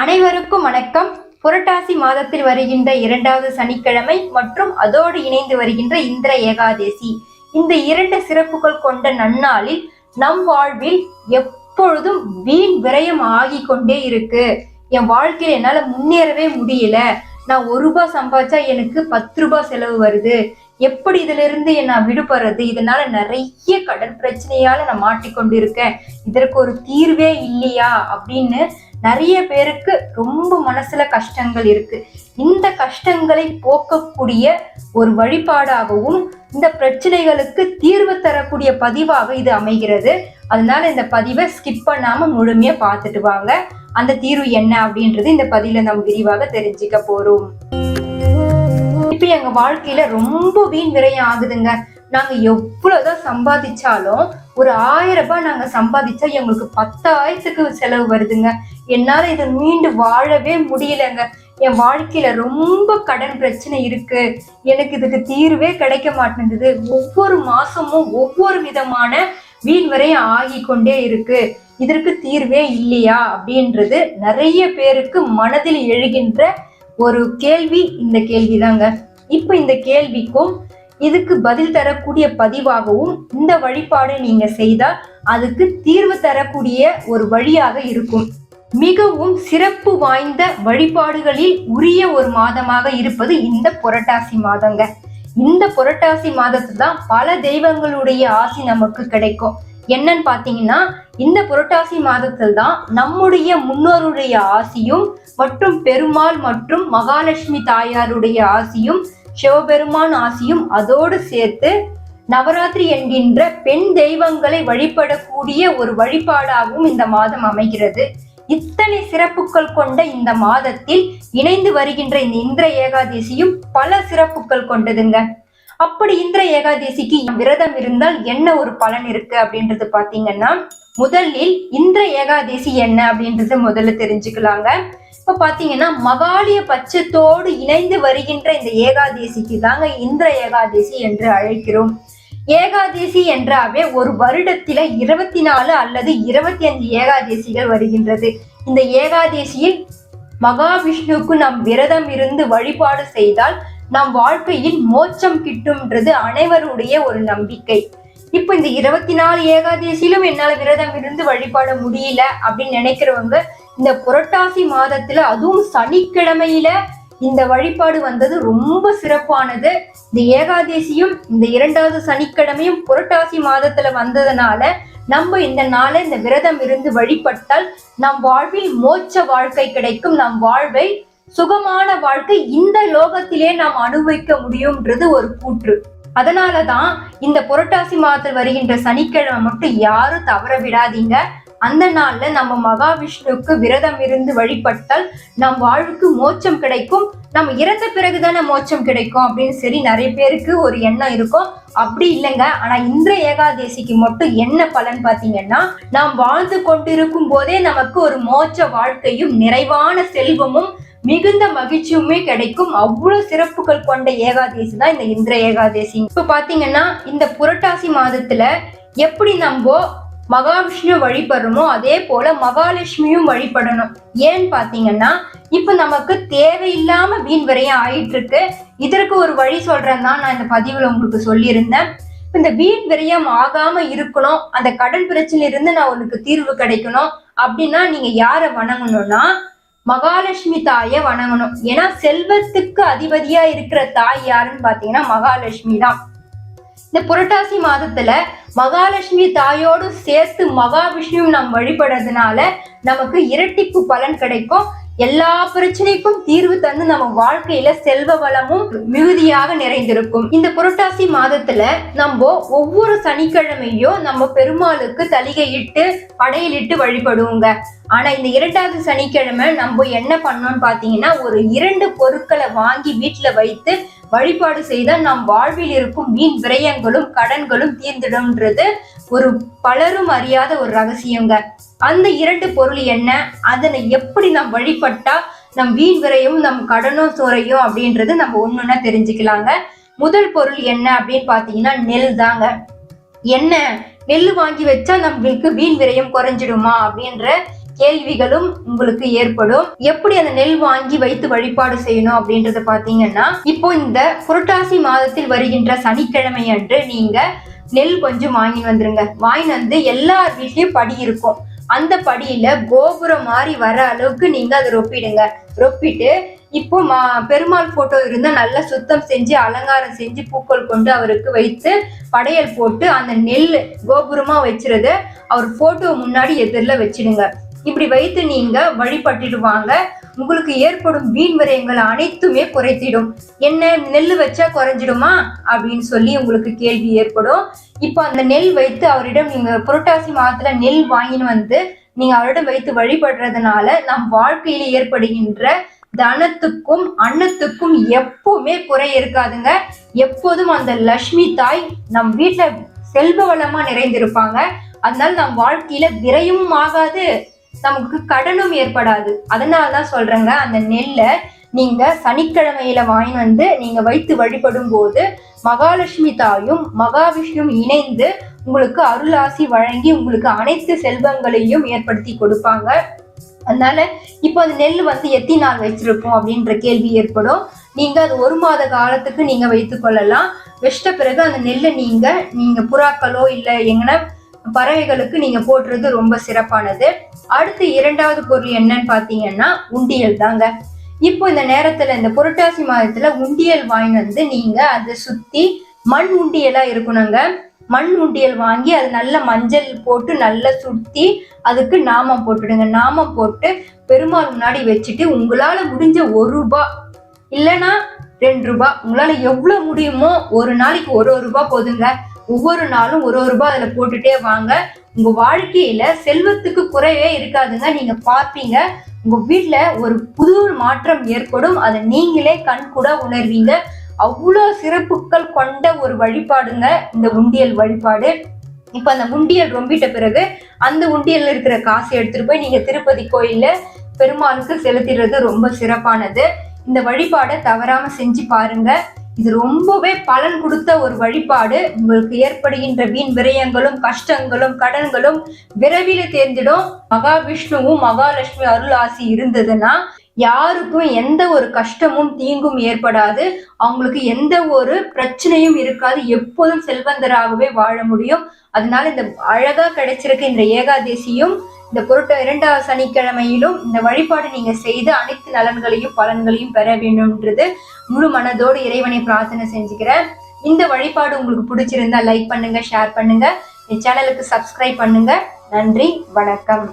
அனைவருக்கும் வணக்கம். புரட்டாசி மாதத்தில் வருகின்ற இரண்டாவது சனிக்கிழமை மற்றும் அதோடு இணைந்து வருகின்ற இந்திர ஏகாதேசி. இந்த இரண்டு சிறப்புகள் கொண்ட நன்னாளில் நம் வாழ்வில் எப்பொழுதும் வீண் விரயம் ஆகி கொண்டே இருக்கு. என் வாழ்க்கையில என்னால முன்னேறவே முடியல. நான் ஒரு ரூபாய் சம்பாதிச்சா எனக்கு பத்து ரூபாய் செலவு வருது. எப்படி இதுல இருந்து நான் விடுபடுறது? இதனால நிறைய கடன் பிரச்சனையால நான் மாட்டிக்கொண்டு இருக்கேன் இதற்கு ஒரு தீர்வே இல்லையா? அப்படின்னு நிறைய பேருக்கு ரொம்ப மனசுல கஷ்டங்கள் இருக்கு. இந்த கஷ்டங்களை போக்கக்கூடிய ஒரு வழிபாடாகவும் இந்த பிரச்சனைகளுக்கு தீர்வு தரக்கூடிய பதிவாக இது அமைகிறது. அதனால இந்த பதிவை ஸ்கிப் பண்ணாம முழுமையா பார்த்துட்டு வாங்க. அந்த தீர்வு என்ன அப்படின்றது இந்த பதில நம்ம விரிவாக தெரிஞ்சுக்க போறோம். இப்ப எங்க வாழ்க்கையில ரொம்ப வீண் விரையம் ஆகுதுங்க. நாங்க எவ்வளவுதான் சம்பாதிச்சாலும் ஒரு ஆயிரம் ரூபாய் நாங்க சம்பாதிச்சா எங்களுக்கு பத்தாயிரத்துக்கு செலவு வருதுங்க. என்னால இதை மீண்டு வாழவே முடியலங்க. என் வாழ்க்கையில ரொம்ப கடன் பிரச்சனை இருக்கு. எனக்கு இதுக்கு தீர்வே கிடைக்க மாட்டேங்குது. ஒவ்வொரு மாசமும் ஒவ்வொரு விதமான வீண் வரையும் ஆகி கொண்டே இருக்கு. இதற்கு தீர்வே இல்லையா? அப்படின்றது நிறைய பேருக்கு மனதில் எழுகின்ற ஒரு கேள்வி. இந்த கேள்விதாங்க. இப்ப இந்த கேள்விக்கும் இதுக்கு பதில் தரக்கூடிய பதிவாகவும் இந்த வழிபாடு நீங்க செய்தால் அதுக்கு தீர்வு தரக்கூடிய ஒரு வழியாக இருக்கும். மிகவும் சிறப்பு வாய்ந்த வழிபாடுகளில் உரிய ஒரு மாதமாக இருப்பது இந்த புரட்டாசி மாதங்க. இந்த புரட்டாசி மாதத்துல தான் பல தெய்வங்களுடைய ஆசி நமக்கு கிடைக்கும். என்னன்னு பாத்தீங்கன்னா இந்த புரட்டாசி மாதத்தில் தான் நம்முடைய முன்னோருடைய ஆசியும் மற்றும் பெருமாள் மற்றும் மகாலட்சுமி தாயாருடைய ஆசியும் சிவபெருமான் ஆசியும் அதோடு சேர்த்து நவராத்திரி என்கின்ற பெண் தெய்வங்களை வழிபடக்கூடிய ஒரு வழிபாடாகவும் இந்த மாதம் அமைகிறது. இத்தனை சிறப்புகள் கொண்ட இந்த மாதத்தில் இணைந்து வருகின்ற இந்த இந்திர ஏகாதசியும் பல சிறப்புகள் கொண்டதுங்க. அப்படி இந்திர ஏகாதசிக்கு விரதம் இருந்தால் என்ன ஒரு பலன் இருக்கு அப்படின்றது பாத்தீங்கன்னா முதலில் இந்திர ஏகாதசி என்ன அப்படின்றத முதல்ல தெரிஞ்சுக்கலாங்க. இப்ப பாத்தீங்கன்னா மகாலிய பட்சத்தோடு இணைந்து வருகின்ற இந்த ஏகாதசிக்கு தாங்க இந்திர ஏகாதசி என்று அழைக்கிறோம். ஏகாதசி என்றாவே ஒரு வருடத்தில இருபத்தி நாலு அல்லது இருபத்தி அஞ்சு ஏகாதசிகள் வருகின்றது. இந்த ஏகாதேசியில் மகாவிஷ்ணுவுக்கு நாம் விரதம் இருந்து வழிபாடு செய்தால் நம் வாழ்க்கையில் மோட்சம் கிட்டும்ன்றது அனைவருடைய ஒரு நம்பிக்கை. இப்போ இந்த இருபத்தி நாலு ஏகாதசியிலும் என்னால விரதம் இருந்து வழிபாட முடியல அப்படின்னு நினைக்கிறவங்க இந்த புரட்டாசி மாதத்துல அதுவும் சனிக்கிழமையில இந்த வழிபாடு வந்தது ரொம்ப சிறப்பானது. இந்த ஏகாதசியும் இந்த இரண்டாவது சனிக்கிழமையும் புரட்டாசி மாதத்துல வந்ததுனால நம்ம இந்த நாளை இந்த விரதம் இருந்து வழிபட்டால் நம் வாழ்வில் மோட்ச வாழ்க்கை கிடைக்கும். நம் வாழ்வை சுகமான வாழ்க்கை இந்த லோகத்திலே நாம் அனுபவிக்க முடியும்ன்றது ஒரு கூற்று. அதனாலதான் இந்த புரட்டாசி மாதத்தில் வருகின்ற சனிக்கிழமை மட்டும் யாரும் தவற விடாதீங்க. அந்த நாள்ல நம்ம மகாவிஷ்ணுவுக்கு விரதம் இருந்து வழிபட்டால் நம் வாழ்வுக்கு மோட்சம் கிடைக்கும். நம்ம இறந்த பிறகுதானே மோட்சம் கிடைக்கும் அப்படின்னு சரி நிறைய பேருக்கு ஒரு எண்ணம் இருக்கும். அப்படி இல்லைங்க. ஆனா இந்திர ஏகாதசிக்கு மட்டும் என்ன பலன் பாத்தீங்கன்னா நாம் வாழ்ந்து கொண்டிருக்கும் போதே நமக்கு ஒரு மோட்ச வாழ்க்கையும் நிறைவான செல்வமும் மிகுந்த மகிழ்ச்சியுமே கிடைக்கும். அவ்வளவு சிறப்புகள் கொண்ட ஏகாதேசி தான் இந்த இந்திர ஏகாதசி. இப்ப பாத்தீங்கன்னா இந்த புரட்டாசி மாதத்துல எப்படி நம்ம மகாவிஷ்ணு வழிபடுறோமோ அதே போல மகாலட்சுமியும் வழிபடணும். ஏன்னு பாத்தீங்கன்னா இப்ப நமக்கு தேவையில்லாம வீண் விரையம் ஆயிட்டு இருக்கு இதற்கு ஒரு வழி சொல்றேன் தான் நான் இந்த பதிவுல உங்களுக்கு சொல்லியிருந்தேன். இந்த வீண் விரயம் ஆகாம இருக்கணும் அந்த கடன் பிரச்சனை இருந்து நான் உனக்கு தீர்வு கிடைக்கணும் அப்படின்னா நீங்க யாரை வணங்கணும்னா மகாலட்சுமி தாயை வணங்கணும். ஏன்னா செல்வத்துக்கு அதிபதியா இருக்கிற தாய் யாருன்னு பாத்தீங்கன்னா மகாலட்சுமி தான். இந்த புரட்டாசி மாதத்துல மகாலட்சுமி தாயோடு சேர்த்து மகாவிஷ்ணு நாம் வழிபடுறதுனால நமக்கு இரட்டிப்பு பலன் கிடைக்கும். எல்லா பிரச்சனைக்கும் தீர்வு தந்து நம்ம வாழ்க்கையில செல்வ வளமும் மிகுதியாக நிறைந்திருக்கும். இந்த புரட்டாசி மாதத்துல நம்ம ஒவ்வொரு சனிக்கிழமையும் நம்ம பெருமாளுக்கு தலிகையிட்டு படையிலிட்டு வழிபடுவோங்க. ஆனா இந்த இரண்டாவது சனிக்கிழமை நம்ம என்ன பண்ணோம்னு பாத்தீங்கன்னா ஒரு இரண்டு பொருட்களை வாங்கி வீட்டுல வைத்து வழிபாடு செய்தால் நம் வாழ்வில் இருக்கும் மீன் விரயங்களும் கடன்களும் தீர்ந்திடும்ன்றது ஒரு பலரும் அறியாத ஒரு ரகசியங்க. அந்த இரண்டு பொருள் என்ன? அதனை எப்படி நாம் வழிபட்டா நம் வீண் விரையும் நம் கடனும் துறையும் அப்படின்றது நம்ம ஒண்ணுன்னா தெரிஞ்சுக்கலாங்க. முதல் பொருள் என்ன அப்படின்னு பாத்தீங்கன்னா நெல் தாங்க. என்ன? நெல் வாங்கி வச்சா நம்மளுக்கு வீண் விரயம் குறைஞ்சிடுமா அப்படின்ற கேள்விகளும் உங்களுக்கு ஏற்படும். எப்படி அந்த நெல் வாங்கி வைத்து வழிபாடு செய்யணும் அப்படின்றத பாத்தீங்கன்னா இப்போ இந்த புரட்டாசி மாதத்தில் வருகின்ற சனிக்கிழமை அன்று நீங்க நெல் கொஞ்சம் வாங்கி வந்துருங்க. வாங்கின்னு வந்து எல்லார் வீட்லயும் படி இருக்கும். அந்த படியில கோபுரம் மாதிரி வர அளவுக்கு நீங்க அதை ரொப்பிடுங்க. ரொப்பிட்டு இப்போ மா பெருமாள் போட்டோ இருந்தா நல்லா சுத்தம் செஞ்சு அலங்காரம் செஞ்சு பூக்கள் கொண்டு அவருக்கு வைத்து படையல் போட்டு அந்த நெல் கோபுரமா வச்சிருத அவர் போட்டோ முன்னாடி எதிரில் வச்சிடுங்க. இப்படி வைத்து நீங்க வழிபட்டுடுவாங்க உங்களுக்கு ஏற்படும் வீண் விரயங்கள் அனைத்துமே குறைத்திடும். என்ன நெல் வச்சா குறைஞ்சிடுமா? அப்படின்னு சொல்லி உங்களுக்கு கேள்வி ஏற்படும். இப்போ அந்த நெல் வைத்து அவரிடம் நீங்க புரட்டாசி மாதத்துல நெல் வாங்கின்னு வந்து நீங்க அவரிடம் வைத்து வழிபடுறதுனால நம் வாழ்க்கையில ஏற்படுகின்ற தனத்துக்கும் அன்னத்துக்கும் எப்பவுமே குறை இருக்காதுங்க. எப்போதும் அந்த லக்ஷ்மி தாய் நம் வீட்டுல செல்வ வளமா நிறைந்திருப்பாங்க. அதனால நம் வாழ்க்கையில விரையும் ஆகாது. நமக்கு கடனும் ஏற்படாது. அதனால தான் சொல்றேங்க அந்த நெல்லை நீங்க சனிக்கிழமையில வாங்கி வந்து நீங்க வைத்து வழிபடும் போது மகாலட்சுமி தாயும் மகாவிஷ்ணும் இணைந்து உங்களுக்கு அருளாசி வழங்கி உங்களுக்கு அனைத்து செல்வங்களையும் ஏற்படுத்தி கொடுப்பாங்க. அதனால இப்போ அந்த நெல் வந்து எத்தனை நாள் வச்சிருப்போம் அப்படின்ற கேள்வி ஏற்படும். நீங்க அது ஒரு மாத காலத்துக்கு நீங்க வைத்து கொள்ளலாம். வச்சிட்ட பிறகு அந்த நெல்லை நீங்க நீங்க புறாக்களோ இல்லை எங்கன்னா பறவைகளுக்கு நீங்க போட்டுறது ரொம்ப சிறப்பானது. அடுத்து இரண்டாவது பொருள் என்னன்னு பாத்தீங்கன்னா உண்டியல் தாங்க. இப்போ இந்த நேரத்துல இந்த புரட்டாசி மாதத்துல உண்டியல் வாங்கி வந்து நீங்க அதை சுத்தி மண் உண்டியலா இருக்கணுங்க. மண் உண்டியல் வாங்கி அது நல்ல மஞ்சள் போட்டு நல்லா சுத்தி அதுக்கு நாமம் போட்டுடுங்க. நாமம் போட்டு பெருமாள் முன்னாடி வச்சுட்டு உங்களால முடிஞ்ச ஒரு ரூபாய் இல்லைன்னா ரெண்டு ரூபாய் உங்களால எவ்வளவு முடியுமோ ஒரு நாளைக்கு ஒரு ஒரு ரூபா போதுங்க. ஒவ்வொரு நாளும் ஒரு ஒரு ரூபாய் அதுல போட்டுட்டே வாங்க. உங்க வாழ்க்கையில செல்வத்துக்கு குறைவே இருக்காதுங்க. நீங்க பார்ப்பீங்க. உங்க வீட்டுல ஒரு புது மாற்றம் ஏற்படும். அதை நீங்களே கண் கூட உணர்வீங்க. அவ்வளோ சிறப்புகள் கொண்ட ஒரு வழிபாடுங்க. இந்த உண்டியல் வழிபாடு. இப்ப அந்த உண்டியல் ரொம்பிட்ட பிறகு அந்த உண்டியல்ல இருக்கிற காசை எடுத்துட்டு போய் நீங்க திருப்பதி கோயில்ல பெருமாளுக்கு செலுத்திடுறது ரொம்ப சிறப்பானது. இந்த வழிபாடை தவறாம செஞ்சு பாருங்க. இது ரொம்பவே பலன் கொடுத்த ஒரு வழிபாடு. உங்களுக்கு ஏற்படுகின்ற வீண் விரயங்களும் கஷ்டங்களும் கடன்களும் விரைவில் தேர்ந்திடும். மகாவிஷ்ணுவும் மகாலட்சுமி அருள் ஆசி இருந்ததுன்னா யாருக்கும் எந்த ஒரு கஷ்டமும் தீங்கும் ஏற்படாது. அவங்களுக்கு எந்த ஒரு பிரச்சனையும் இருக்காது. எப்போதும் செல்வந்தராகவே வாழ முடியும். அதனால இந்த அழகா கிடைச்சிருக்க இந்த ஏகாதேசியும் இந்த பொருட்ட இரண்டாவது சனிக்கிழமையிலும் இந்த வழிபாடு நீங்க செய்து அனைத்து நலன்களையும் பலன்களையும் பெற வேண்டும்ன்றது முழு மனதோடு இறைவனை பிரார்த்தனை செஞ்சுக்கிறேன் இந்த வழிபாடு உங்களுக்கு பிடிச்சிருந்தா லைக் பண்ணுங்க ஷேர் பண்ணுங்க. என் சேனலுக்கு சப்ஸ்கிரைப் பண்ணுங்க. நன்றி வணக்கம்.